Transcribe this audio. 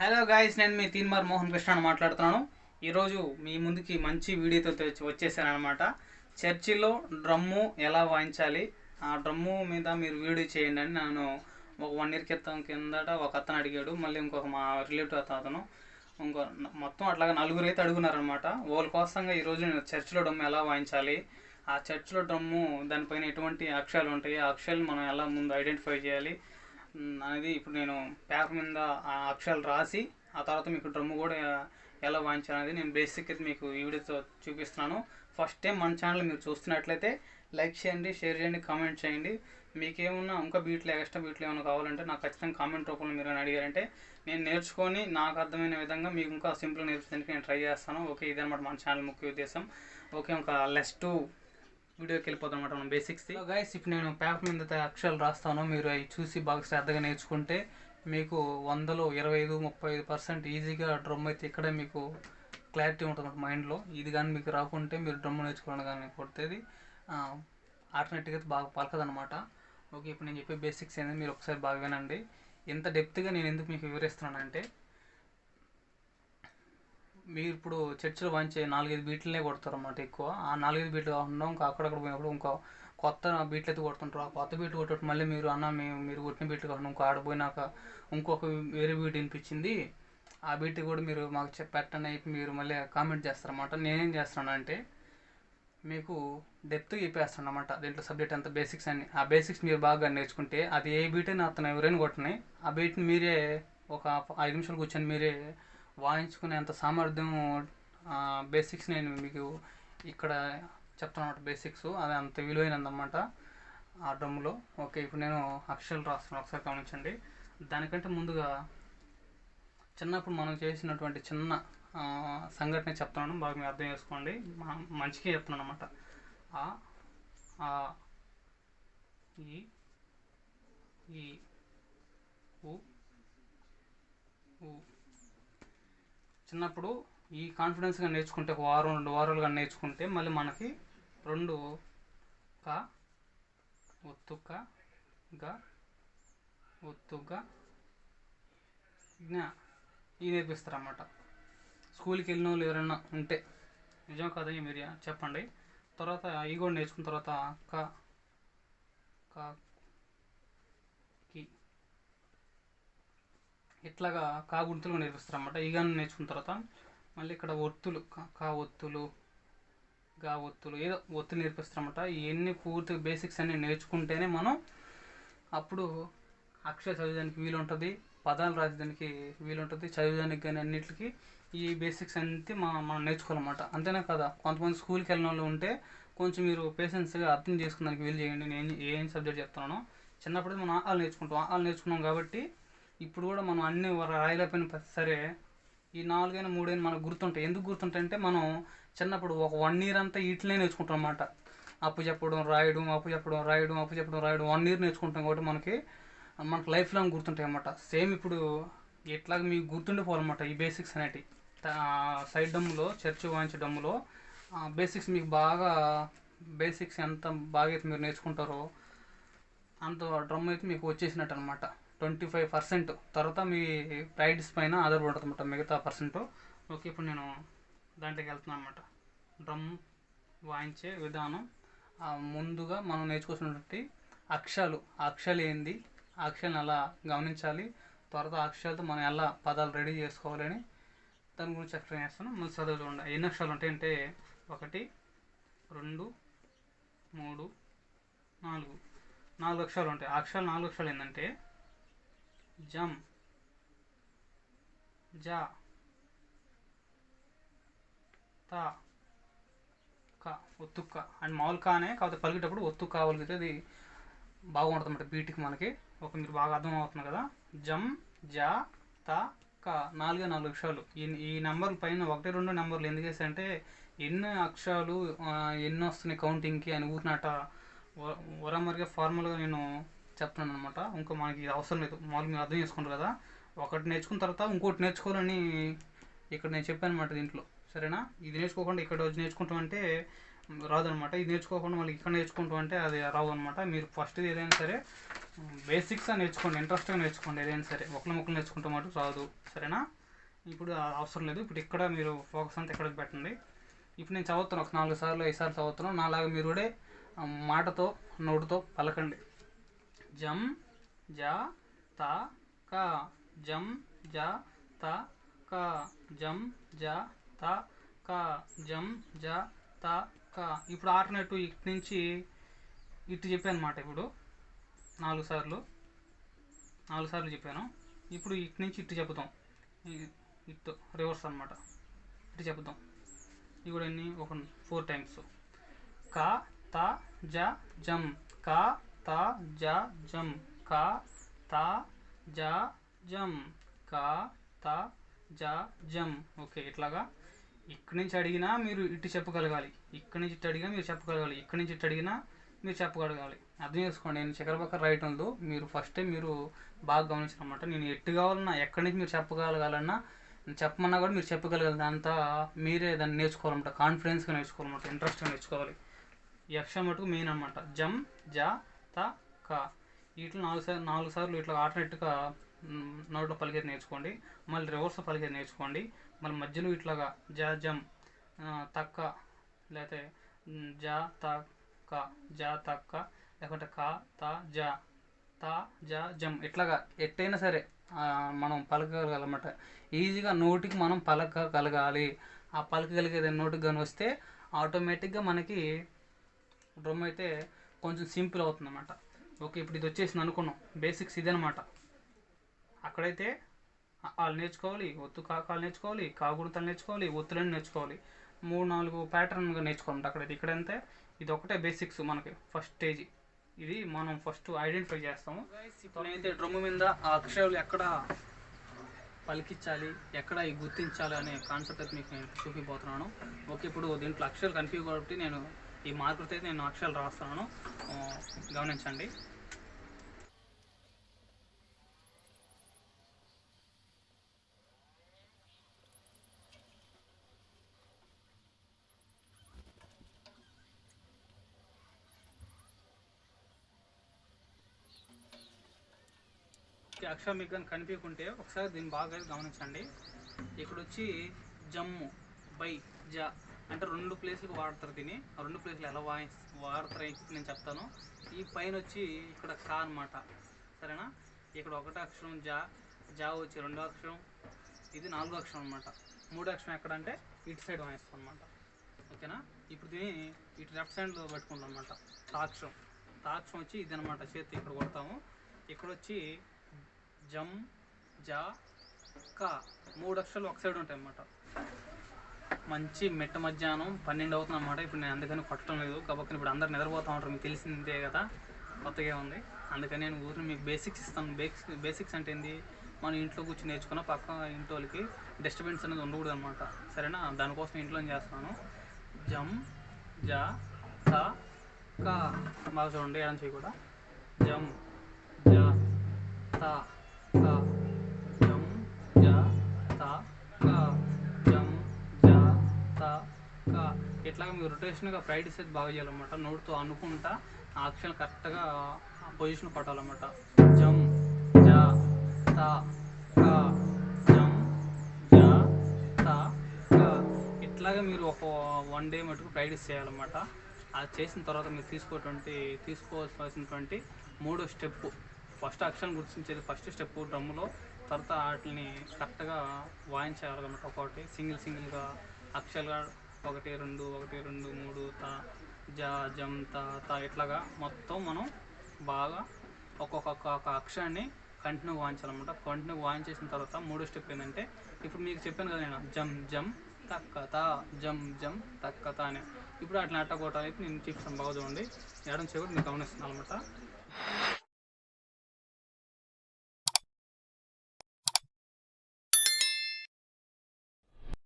Hello guys నేను మీ తీన్మార్ మోహన్ కృష్ణ మాట్లాడుతున్నాను. ఈరోజు మీ ముందుకి మంచి వీడియోతో వచ్చేసానమాట చర్చిలో డ్రమ్ము ఎలా వాయించాలి? ఆ డ్రమ్ము మీద మీరు వీడియో చేయండి అని నేను ఒక వన్ ఇయర్ క్రితం కిందట ఒక అతను అడిగాడు. మళ్ళీ ఇంకొక మా రిలేటివ్ అతను. ఇంకో మొత్తం అట్లాగా నలుగురు అయితే అడుగున్నారనమాట వాళ్ళ కోసంగా ఈరోజు నేను చర్చిలో డ్రమ్ము ఎలా వాయించాలి? ఆ చర్చిలో డ్రమ్ము దానిపైన ఎటువంటి అక్షరాలు ఉంటాయి? ఆ అక్షరాలు మనం ఎలా ముందు ఐడెంటిఫై చేయాలి? అనేది ఇప్పుడు నేను పేపర్ మీద ఆ అక్షరాలు రాసి ఆ తర్వాత మీకు డ్రమ్ము కూడా ఎలా వాయించాలనేది నేను బేసిక్ అయితే మీకు ఈ వీడియోతో చూపిస్తున్నాను. ఫస్ట్ టైం మన ఛానల్ మీరు చూస్తున్నట్లయితే లైక్ చేయండి షేర్ చేయండి కామెంట్ చేయండి. మీకేమున్నా ఇంకా బీట్లు ఎక్స్ట్రా బీట్లు ఏమైనా కావాలంటే నాకు ఖచ్చితంగా కామెంట్ రూపంలో మీరు అడిగారంటే నేను నేర్చుకొని నాకు అర్థమైన విధంగా మీకు ఇంకా సింపుల్ నేర్పించడానికి నేను ట్రై చేస్తాను. ఓకే ఇదన్నమాట మన ఛానల్ ముఖ్య ఉద్దేశం. ఓకే ఒక లెస్ టు వీడియోకి వెళ్ళిపోతాం అనమాట మనం బేసిక్స్ గైస్ ఇప్పుడు నేను పేపర్ మీద అక్షరాలు రాస్తాను మీరు అవి చూసి బాగా శ్రద్ధగా నేర్చుకుంటే మీకు వందలో ఇరవై ఐదు ముప్పై ఐదు పర్సెంట్ ఈజీగా డ్రమ్ అయితే ఇక్కడే మీకు క్లారిటీ ఉంటుంది మైండ్లో ఇది కానీ మీకు రాకుంటే మీరు డ్రమ్ నేర్చుకోవడం కానీ కొడుతుంది. ఆటోమేటిక్గా అయితే బాగా పలకదనమాట ఓకే ఇప్పుడు నేను చెప్పే బేసిక్స్ అనేది మీరు ఒకసారి బాగా వినండి. ఇంత డెప్త్గా నేను ఎందుకు మీకు వివరిస్తున్నానంటే మీరు ఇప్పుడు చర్చిలో వాయించే నాలుగైదు బీట్లనే కొడతారు అన్నమాట ఎక్కువ. ఆ నాలుగైదు బీట్లు కాకుండా ఇంకా అక్కడక్కడ పోయినప్పుడు ఇంకో కొత్త బీట్లు అయితే కొడుతుంటారు. ఆ కొత్త బీట్ కొట్టేటప్పుడు మళ్ళీ మీరు అన్న మేము మీరు కొట్టిన బీట్లు కాకుండా ఇంకో ఆడపోయినాక ఇంకొక వేరే బీట్ వినిపించింది. ఆ బీట్ కూడా మీరు మాకు చెప్పి పెట్టండి మీరు మళ్ళీ కామెంట్ చేస్తారన్నమాట. నేనేం చేస్తానంటే మీకు డెప్త్ చెప్పేస్తాను అనమాట దీంట్లో సబ్జెక్ట్ అంత బేసిక్స్ అన్ని. ఆ బేసిక్స్ మీరు బాగా నేర్చుకుంటే అది ఏ బీట్ అయినా అతను ఎవరైనా కొట్టని ఆ బీట్ని మీరే ఒక ఐదు నిమిషాలు కూర్చొని మీరే వాయించుకునేంత సామర్థ్యం బేసిక్స్ నేను మీకు ఇక్కడ చెప్తాను బేసిక్స్ అది అంత విలువైనదన్నమాట ఆ డ్రమ్లో ఓకే ఇప్పుడు నేను అక్షరాలు రాస్తున్నాను ఒకసారి గమనించండి. దానికంటే ముందుగా చిన్నప్పుడు మనం చేసినటువంటి చిన్న సంఘటన చెప్తున్నాను. బాగా మీరు అర్థం చేసుకోండి. మంచిగా చెప్తున్నాను అనమాట ఆ ఆ ఈ ఈ ఉ ఉ చిన్నప్పుడు ఈ కాన్ఫిడెన్స్గా నేర్చుకుంటే ఒక వారం రెండు వారాలుగా నేర్చుకుంటే మళ్ళీ మనకి రెండు క ఒత్తుక గ ఒత్తుక జ్ఞా ఇవి నేర్పిస్తారన్నమాట. స్కూల్కి వెళ్ళిన వాళ్ళు ఎవరైనా ఉంటే నిజం కదా మీరు చెప్పండి. తర్వాత ఈ కూడా నేర్చుకున్న తర్వాత క క ఇట్లాగా కాగుంతలు నేర్పిస్తారు అనమాట ఈ నేర్చుకున్న తర్వాత మళ్ళీ ఇక్కడ ఒత్తులు కా ఒత్తులు గా ఒత్తులు ఏదో ఒత్తులు నేర్పిస్తారు అనమాట ఇవన్నీ పూర్తి బేసిక్స్ అన్నీ నేర్చుకుంటేనే మనం అప్పుడు అక్షర చదివేదానికి వీలు ఉంటుంది పదాలు రాసేదానికి వీలు ఉంటుంది చదివేదానికి కానీ అన్నిటికి ఈ బేసిక్స్ అంతే మనం మనం నేర్చుకోవాలన్నమాట. అంతేనా కదా? కొంతమంది స్కూల్కి వెళ్ళిన వాళ్ళు ఉంటే కొంచెం మీరు పేషెన్స్గా అర్థం చేసుకున్నానికి వీలు చేయండి. నేను ఏం సబ్జెక్ట్ చెప్తున్నానో చిన్నప్పుడు మనం ఆలు నేర్చుకుంటాం. ఆలు నేర్చుకున్నాం కాబట్టి ఇప్పుడు కూడా మనం అన్ని రాయలేకపోయిన ప్రతి సరే ఈ నాలుగైనా మూడైనా మనకు గుర్తుంటాయి. ఎందుకు గుర్తుంటాయి అంటే మనం చిన్నప్పుడు ఒక వన్ ఇయర్ అంతా ఇట్లనే నేర్చుకుంటాం అనమాట అప్పు చెప్పడం రాయడం అప్పు చెప్పడం రాయడం అప్పు చెప్పడం రాయడం వన్ ఇయర్ నేర్చుకుంటాం కాబట్టి మనకి మనకు లైఫ్ లాంగ్ గుర్తుంటాయి అన్నమాట. సేమ్ ఇప్పుడు ఎట్లాగ మీకు గుర్తుండిపోవాలన్నమాట ఈ బేసిక్స్ అనేటివి. సైడ్ డమ్ములో చర్చ్ వాయించే డమ్ములో బేసిక్స్ మీకు బాగా బేసిక్స్ ఎంత బాగా అయితే మీరు నేర్చుకుంటారో అంత డ్రమ్ అయితే మీకు వచ్చేసినట్టు అనమాట ట్వంటీ ఫైవ్ పర్సెంట్ తర్వాత మీ ప్రైడ్స్ పైన ఆధారపడుతుంది అనమాట మిగతా పర్సెంట్. ఓకే ఇప్పుడు నేను దాంట్లోకి వెళ్తున్నాను అనమాట డ్రమ్ వాయించే విధానం ముందుగా మనం నేర్చుకోవాల్సినటువంటి అక్షరాలు. ఆ అక్షరాలు ఏంది? అక్షరాలను ఎలా గమనించాలి? తర్వాత అక్షరాలతో మనం ఎలా పదాలు రెడీ చేసుకోవాలని దాని గురించి ఎక్స్ప్లెయిన్ చేస్తాను. మళ్ళీ చదువు చూడండి. ఎన్ని అక్షరాలు ఉంటాయంటే ఒకటి రెండు మూడు నాలుగు. నాలుగు అక్షరాలు ఉంటాయి. అక్షరాలు నాలుగు అక్షరాలు ఏంటంటే జమ్ జా. తా. క. ఒత్తుక్క. అండ్ మామూలు కానే కాకపోతే పలికేటప్పుడు ఒత్తు కావలిగితే అది బాగుంటుంది అన్నమాట బీట్కి మనకి. ఒక మీరు బాగా అర్థం అవుతుంది కదా. జమ్ జా త క. నాలుగే నాలుగు అక్షరాలు. ఈ ఈ నెంబర్ పైన ఒకటి రెండు నెంబర్లు ఎందుకు వేసాయంటే ఎన్ని అక్షరాలు ఎన్ని వస్తున్నాయి కౌంటింగ్కి అని ఊరినట వరమరిగే ఫార్మల్గా నేను చెప్తున్నాను అనమాట ఇంకా మనకి ఇది అవసరం లేదు. మామూలు మీరు అర్థం చేసుకుంటారు కదా. ఒకటి నేర్చుకున్న తర్వాత ఇంకోటి నేర్చుకోవాలని ఇక్కడ నేను చెప్పాను అనమాట దీంట్లో. సరేనా? ఇది నేర్చుకోకుండా ఇక్కడ వచ్చి నేర్చుకుంటామంటే రాదనమాట ఇది నేర్చుకోకుండా మళ్ళీ ఇక్కడ నేర్చుకుంటాం అంటే అది రావు అనమాట మీరు ఫస్ట్ ఏదైనా సరే బేసిక్స్ నేర్చుకోండి. ఇంట్రెస్ట్గా నేర్చుకోండి. ఏదైనా సరే ఒకరి ముక్కలు నేర్చుకుంటాం మాట రాదు. సరేనా? ఇప్పుడు అవసరం లేదు. ఇప్పుడు ఇక్కడ మీరు ఫోకస్ అంతా ఎక్కడికి పెట్టండి. ఇప్పుడు నేను చదువుతాను ఒక నాలుగు సార్లు ఐదు సార్లు చదువుతున్నాను నాలాగా మీరు కూడా మాటతో నోటుతో పలకండి. జం జా త క జం జా త క జం జా త క జం జా త క. ఇప్పుడు ఆల్టర్నేట్ ఇటు నుంచి ఇటు చెప్పాను అనమాట ఇప్పుడు. నాలుగు సార్లు. నాలుగు సార్లు చెప్పాను. ఇప్పుడు ఇటు నుంచి ఇటు చెబుతాం ఇటు రివర్స్ అనమాట ఇటు చెబుతాం ఇవి కూడా ఎన్ని? ఒక ఫోర్ టైమ్స్. కా త జ జం. కా తా జ జం. కా తా జ జం. కా తా జ జం. ఓకే ఇట్లాగా ఇక్కడి నుంచి అడిగినా మీరు ఇటు చెప్పగలగాలి. ఇక్కడి నుంచి ఇటు అడిగినా మీరు చెప్పగలగాలి. ఇక్కడి నుంచి ఇటు అడిగినా మీరు చెప్పగలగాలి. అర్థం చేసుకోండి. నేను చక్రపక్క రైట్ ఉందో మీరు ఫస్టే మీరు బాగా గమనించారనమాట నేను ఎట్టు కావాలన్నా ఎక్కడి నుంచి మీరు చెప్పగలగాలన్నా చెప్పమన్నా కూడా మీరు చెప్పగలగాలి. అంతా మీరే దాన్ని నేర్చుకోవాలన్నమాట. కాన్ఫిడెన్స్గా నేర్చుకోవాలన్నమాట. ఇంట్రెస్ట్గా నేర్చుకోవాలి. యక్ష మటుకు మెయిన్ అనమాట జం జా త క. ఇట్లా నాలుగు సార్లు నాలుగు సార్లు ఇట్లా ఆల్టర్నేట్గా నోట్లో పలికేది నేర్చుకోండి. మళ్ళీ రివర్స్ పలికేది నేర్చుకోండి. మళ్ళీ మధ్యలో ఇట్లాగా జా జం తక్క లేకపోతే జా త క జా తక్క లేకుంటే క త జా త జా జం ఇట్లాగా ఎట్టయినా సరే మనం పలకగలగాలన్నమాట ఈజీగా నోటికి మనం పలకగలగాలి. ఆ పలకగలిగేది నోటికి కానీ వస్తే ఆటోమేటిక్గా మనకి డ్రమ్ అయితే కొంచెం సింపుల్ అవుతుంది అనమాట ఓకే ఇప్పుడు ఇది వచ్చేసింది అనుకున్నాం. బేసిక్స్ ఇదనమాట అక్కడైతే వాళ్ళు నేర్చుకోవాలి ఒత్తు కాకాలు నేర్చుకోవాలి కాగుణతలు నేర్చుకోవాలి ఒత్తులను నేర్చుకోవాలి. మూడు నాలుగు ప్యాటర్న్గా నేర్చుకోవాలి అక్కడైతే. ఇక్కడంతే ఇది ఒకటే బేసిక్స్ మనకి. ఫస్ట్ స్టేజ్ ఇది మనం ఫస్ట్ ఐడెంటిఫై చేస్తాము. అయితే డ్రమ్ మీద ఆ అక్షరాలు ఎక్కడ పలికించాలి ఎక్కడ గుర్తించాలి అనే కాన్సెప్ట్ అయితే మీకు నేను చూపిపోతున్నాను. ఓకే ఇప్పుడు దీంట్లో అక్షరాలు కనిపించ కాబట్టి నేను ఈ మార్కులతో అయితే నేను అక్షరాలు రాస్తున్నాను గమనించండి. అక్షరం మీకు కానీ కనిపించకుంటే ఒకసారి దీన్ని బాగా గమనించండి. ఇక్కడ వచ్చి జమ్ము బై జ అంటే రెండు ప్లేస్లకు వాడతారు దీన్ని. ఆ రెండు ప్లేస్లు ఎలా వాయి వాడతారు నేను చెప్తాను. ఈ పైన వచ్చి ఇక్కడ కా అనమాట సరేనా? ఇక్కడ ఒకటో అక్షరం జా జా వచ్చి రెండో అక్షరం ఇది నాలుగో అక్షరం అనమాట మూడో అక్షరం ఎక్కడ అంటే ఇటు సైడ్ వాయిస్తాం అనమాట ఓకేనా? ఇప్పుడు దీన్ని ఇటు లెఫ్ట్ సైడ్లో పెట్టుకుంటాం అనమాట తాక్షరం తాక్షరం వచ్చి ఇది అనమాట చేతి ఇక్కడ కొడతాము. ఇక్కడ వచ్చి జమ్ జా కా. మూడు అక్షరాలు ఒక సైడ్ ఉంటాయి అన్నమాట. మంచి మెట్ట మధ్యాహ్నం పన్నెండు అవుతుంది అనమాట ఇప్పుడు నేను అందుకని కొట్టడం లేదు. కాబట్టి ఇప్పుడు అందరు నిద్రపోతూ ఉంటారు. మీకు తెలిసిందే కదా? కొత్తగా ఉంది. అందుకని నేను ఊరిని మీకు బేసిక్స్ ఇస్తాను. బేసిక్స్ బేసిక్స్ అంటే ఏంది? మనం ఇంట్లో కూర్చొని నేర్చుకున్న పక్క ఇంటి వాళ్ళకి డిస్టర్బెన్స్ అనేది ఉండకూడదు అనమాట సరేనా? దానికోసం ఇంట్లో చేస్తాను జమ్ జా తా కా. బాగా చూడండి. ఏడం చేయి కూడా. జమ్ జా త కా. జమ్ జా తా కా. ఇంకా ఇట్లాగా మీరు రొటేషన్గా ప్రాక్టీస్ అయితే బాగా చేయాలన్నమాట. నోటితో అనుకుంటా ఆ కరెక్ట్గా పొజిషన్ పట్టాలన్నమాట. జమ్ జా తా కా జమ్ జా తా కా. ఇట్లాగా మీరు ఒక వన్ డే మటుకు ప్రాక్టీస్ చేయాలన్నమాట. అది చేసిన తర్వాత మీరు తీసుకోటువంటి తీసుకోవాల్సినటువంటి మూడో స్టెప్ ఫస్ట్ అక్షరం గుర్తించేది ఫస్ట్ స్టెప్ డ్రమ్ములో. తర్వాత వాటిని కరెక్ట్గా వాయించాలన్నమాట ఒకటి సింగిల్ సింగిల్గా అక్షరాలుగా ఒకటి రెండు ఒకటి రెండు మూడు తా జ జం తా తా ఇట్లాగా మొత్తం మనం బాగా ఒక్కొక్క ఒక అక్షరాన్ని కంటిన్యూ వాయించాలన్నమాట. కంటిన్యూ వాయించేసిన తర్వాత మూడో స్టెప్ ఏంటంటే ఇప్పుడు మీకు చెప్పాను కదా నేను జం జం తక్క తా జం జం తక్క అని. ఇప్పుడు అట్లా అట్ట కొట్టాలి నేను చెప్తాను బాగా చూడండి. ఎడం చెవి మీరు గమనిస్తున్నాను అనమాట